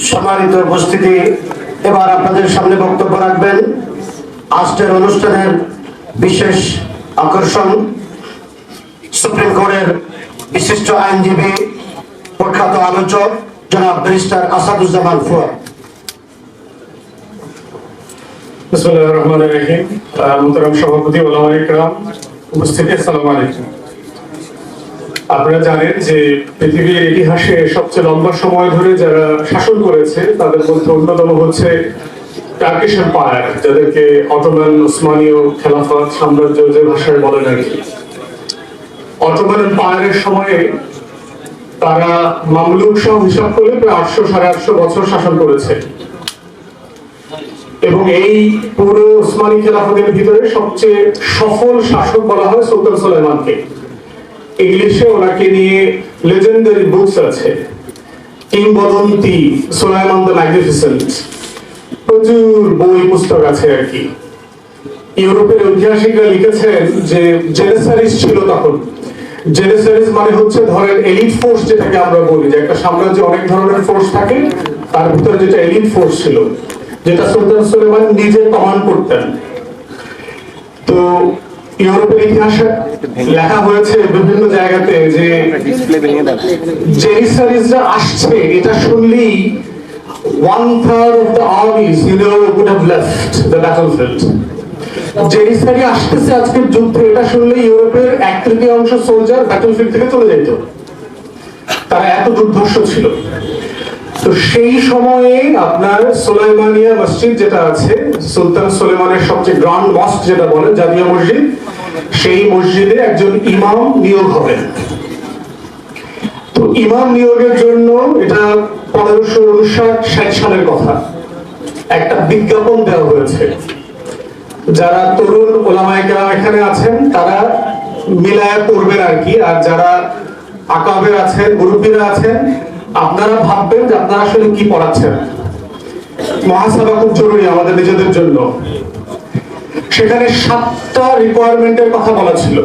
সম্মানিত উপস্থিতি এবার আপনাদের সামনে বক্তব্য রাখবেন আজকের অনুষ্ঠানের বিশেষ আকর্ষণ সুপ্রিম কোর্টের বিশিষ্ট আইনজীবী প্রখ্যাত আলোচক জনাব ব্যারিস্টার আসাদুজ্জামান বিসমুল্লাহির রহমানির রহিম। আহ, সভাপতি ওলামা উপস্থিতি আসসালামু আলাইকুম। আপনারা জানেন যে পৃথিবীর ইতিহাসে সবচেয়ে লম্বা সময় ধরে যারা শাসন করেছে, তাদের মধ্যে অন্যতম হচ্ছে টার্কিশ এম্পায়ার যাদেরকে ওসমানীয় খেলাফত সাম্রাজ্য যে ভাষায় বলেন আর কি অটোমান এম্পায়ারের সময়ে তারা মামলুক সহ হিসাব করলে প্রায় আটশো সাড়ে আটশো বছর শাসন করেছে। এবং এই পুরো ওসমানী খেলাফতের ভিতরে সবচেয়ে সফল শাসক বলা হয় সুলতান সুলাইমানকে। ইংলিশে ওনাকে নিয়ে লেজেন্ডারি বুকস আছে। কিংবদন্তি ম্যাগনিফিসেন্ট। প্রচুর বই পুস্তক আছে আর কি। ইউরোপের ঐতিহাসিকরা লিখেছেন যে জেনেসারিস ছিল তখন। জেনেসারিস মানে হচ্ছে ধরেন এলিট ফোর্স যেটাকে আমরা বলি, যে একটা সাম্রাজ্যে অনেক ধরনের ফোর্স থাকে, তার ভিতরে যেটা এলিট ফোর্স ছিল, যেটা সুলতান সুলেমান নিজে কমান্ড করতেন। তো ইউরোপের ইতিহাসে লেখা হয়েছে বিভিন্ন জায়গাতে যে আসছে এটা শুনলেই one third of the armies you know would have left the battlefield. জেনিসারি আসতেছে আজকের যুদ্ধে এটা শুনলে ইউরোপের এক তৃতীয়াংশ সোলজার ব্যাটলফিল্ড থেকে চলে যেত। তারা এত দুর্ধর্ষ ছিল। তো সেই সময়ে আপনার সোলাইমানিয়া মসজিদ যেটা আছে, সুলতান সোলেমানের সবচেয়ে গ্রান্ড মস্ক যেটা বলে, জাতীয় মসজিদ, সেই মসজিদে একজন ইমাম নিয়োগ হবেন। তো ইমাম নিয়োগের জন্য এটা পনেরোশো উনষাট, ষাট সালের কথা। একটা বিজ্ঞাপন দেওয়া হয়েছে। যারা তরুণ ওলামায়ে কেরাম এখানে আছেন, তারা মিলায় পড়বেন আর কি। আর যারা আকাবের আছেন, মুরব্বীরা আছেন আপনারা ভাববেন যে আপনারা আসলে কি পড়াচ্ছেন? মহাসভা খুব জরুরি আমাদের নিজেদের জন্য। সেখানে সাতটা রিকোয়ারমেন্টের কথা বলা ছিল।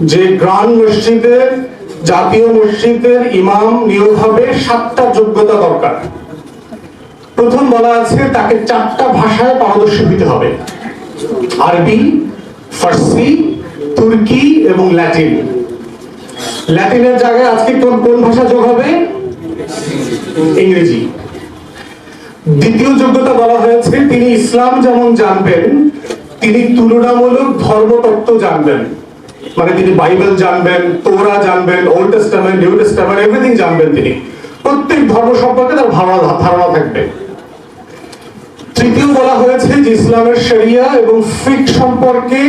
যে গ্রান্ড মসজিদের জাতীয় মসজিদের ইমাম নিয়োগ হবে, সাতটা যোগ্যতা দরকার। প্রথম বলা আছে, তাকে চারটা ভাষায় পারদর্শী হতে হবে। আরবি, ফার্সি, তুর্কি এবং ল্যাটিন। ল্যাটিনের জায়গায় আজকে কোন কোন ভাষা যোগ হবে? ইংরেজি। দ্বিতীয় যোগ্যতা বলা হয়েছে, তিনি ইসলাম যেমন জানবেন, তিনি তুলনামূলক ধর্মতত্ত্ব জানবেন। মানে তিনি বাইবেল জানবেন তোরা জানবেন, old testament, new testament, everything জানবেন তিনি। প্রত্যেক ধর্ম সম্পর্কে তার ধারণা ধারণা থাকবে। তৃতীয় বলা হয়েছে যে ইসলামের শরিয়া এবং ফিক সম্পর্কে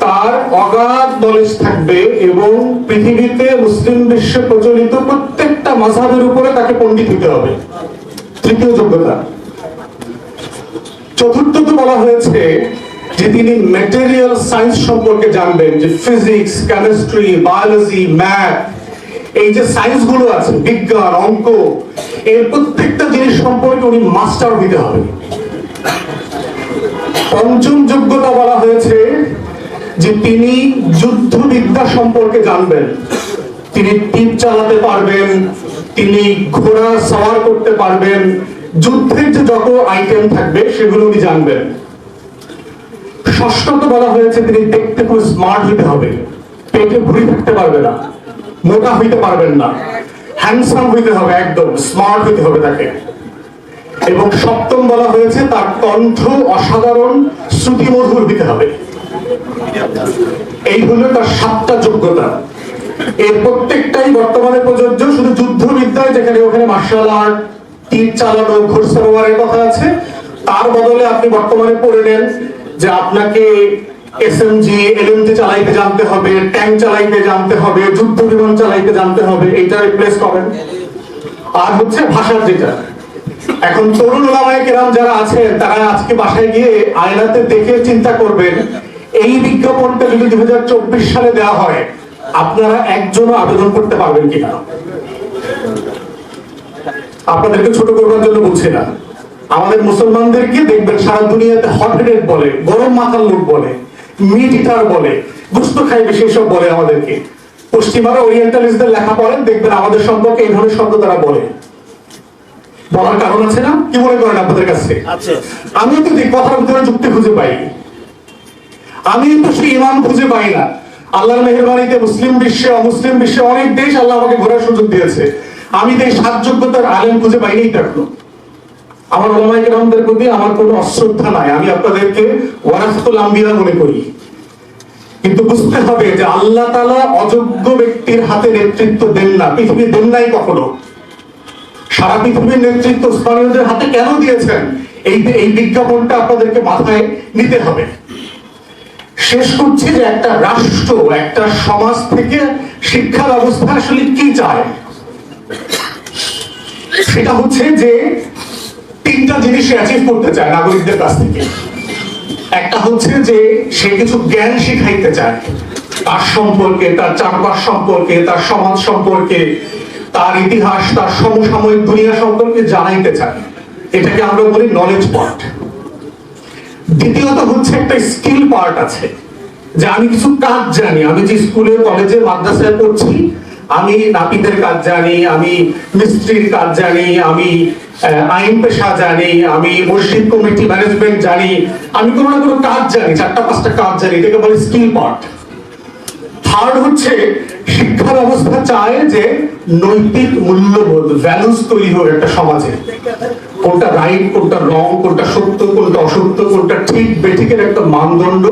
তার অগাধ নলেজ থাকবে এবং পৃথিবীতে মুসলিম বিশ্বে প্রচলিত প্রত্যেকটা মাঝাবের উপরে তাকে পণ্ডিত হতে হবে। তৃতীয় যোগ্যতা। চতুর্থত বলা হয়েছে যে তিনি ম্যাটেরিয়াল সায়েন্স সম্পর্কে জানবেন, যে ফিজিক্স কেমিস্ট্রি বায়োলজি ম্যাথ এই যে সায়েন্সগুলো আছে, বিজ্ঞান, অঙ্ক, এর প্রত্যেকটা জিনিস সম্পর্কে উনি মাস্টার হতে হবে। পঞ্চম যোগ্যতা বলা হয়েছে যে তিনি যুদ্ধবিদ্যা সম্পর্কে জানবেন। তিনি তীর চালাতে পারবেন, তিনি ঘোড়া সওয়ার করতে পারবেন, যুদ্ধের যে যত আইটেম থাকবে সেগুলো উনি জানবেন। ষষ্ঠত বলা হয়েছে তিনি দেখতে খুব স্মার্ট হইতে হবে, পেটে ভুড়ি থাকতে পারবে না মোটা হইতে পারবেন না হ্যান্ডসাম হইতে হবে একদম স্মার্ট হইতে হবে তাকে। এবং সপ্তম বলা হয়েছে তার কণ্ঠ অসাধারণ, শ্রুতিমধুর দিতে হবে। এই হলো তার সাতটা যোগ্যতা। প্রত্যেকটাই বর্তমানে প্রযোজ্য, শুধু যুদ্ধবিদ্যায় যেখানে ওখানে মার্শাল আর্ট তীর চালানো ঘোড়সওয়ারের কথা আছে, তার বদলে আপনি বর্তমানে পড়ে নেন যে আপনাকে এসএমজি এলএমজি চালাইতে জানতে হবে ট্যাঙ্ক চালাইতে জানতে হবে, যুদ্ধ বিমান চালাইতে জানতে হবে এইটা রিপ্লেস করেন। আর হচ্ছে ভাষার যেটা। এখন তরুণ ওলামায়ে কেরাম যারা আছেন, তারা আজকে বাসায় গিয়ে আয়নাতে দেখে চিন্তা করবেন, এই বিজ্ঞাপনটা যদি দুই হাজার চব্বিশ সালে দেওয়া হয় আপনারা একজনও আবেদন করতে পারবেন কিনা? আপনাদেরকে ছোট করবার জন্য বলছি না। আমাদের মুসলমানদেরকে দেখবেন সারা দুনিয়াতে হট হেডেড বলে গরম মাথার লোক বলে মিট ইটার বলে গুস্ত খাই বেশি সব বলে আমাদেরকে। পশ্চিমারা ওরিয়েন্টালিস্টদের লেখা পড়েন দেখবেন আমাদের সম্পর্কে এই ধরনের শব্দ তারা বলে। বলার কারণ আছে না? কি মনে করেন আপনাদের কাছে? আমি তো কথার ভিতরে যুক্তি খুঁজে পাই। আমি তো সেই ইমাম খুঁজে পাই না। আল্লাহর মেহরবানিতে মুসলিম বিশ্বে অমুসলিম বিশ্বে অনেক দেশ আল্লাহ আমাকে ঘোরার সুযোগ দিয়েছে। আমি তো এই সাত যোগ্যতার আলেম খুঁজে পাইনি এখনও আমার ওলামাই কেরামদের প্রতি আমার কোনো অশ্রদ্ধা নাই। আমি আপনাদেরকে ওয়ারাসতুল আম্বিয়া মনে করি। কিন্তু বুঝতে হবে যে আল্লাহ তাআলা অযোগ্য ব্যক্তির হাতে নেতৃত্ব দেন না। পৃথিবী দেন নাই কখনো। সারা পৃথিবীর নেতৃত্ব স্থানীয়দের হাতে কেন দিয়েছেন? এই এই বিজ্ঞাপনটা আপনাদেরকে মাথায় নিতে হবে। শেষ করছি যে একটা রাষ্ট্র, একটা সমাজ থেকে শিক্ষা ব্যবস্থা আসলে কি চায়? সেটা হচ্ছে যে তিনটা জিনিস অ্যাচিভ করতে চায় নাগরিকদের কাছ থেকে। একটা হচ্ছে যে সে কিছু জ্ঞান শিখাইতে চায়। তার সম্পর্কে, তার চারপাশ সম্পর্কে, তার সমাজ সম্পর্কে, তার ইতিহাস, তার সমসাময়িক দুনিয়া সম্পর্কে জানাইতে চায়। এটাকে আমরা বলি নলেজ পার্ট দ্বিতীয়ত হচ্ছে একটা স্কিল পার্ট আছে যে আমি কিছু কাজ জানি। আমি যে স্কুলে, কলেজে, মাদ্রাসায় পড়ছি, আমি নাপিতের কাজ জানি, আমি মিস্ত্রির কাজ জানি, আমি আইন পেশা জানি, আমি মসজিদ কমিটি ম্যানেজমেন্ট জানি, আমি কোনো না কোনো কাজ জানি, চারটা, পাঁচটা কাজ জানি, এটাকে বলে স্কিল পার্ট। থার্ড হচ্ছে, শিক্ষা ব্যবস্থা চায় যে নৈতিক মূল্যবোধ ভ্যালুস তৈরি হোক একটা সমাজে। কোনটা রাইট কোনটা রং কোনটা সত্য, কোনটা অসত্য, কোনটা ঠিক, বেঠিকের একটা মানদণ্ড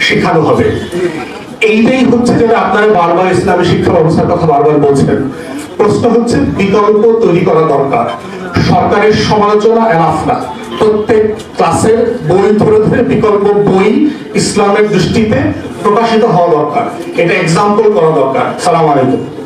শেখানো হবে। এইটাই হচ্ছে যেটা আপনারা বারবার ইসলামী শিক্ষা ব্যবস্থার কথা বারবার বলছেন। প্রশ্ন হচ্ছে, বিকল্প তৈরি করা দরকার। সরকারের সমালোচনা এনাফ না প্রত্যেক ক্লাসের বই ধরে ধরে বিকল্প বই ইসলামের দৃষ্টিতে প্রকাশিত হওয়া দরকার। এটা এক্সাম্পল করা দরকার। সালাম আলাইকুম।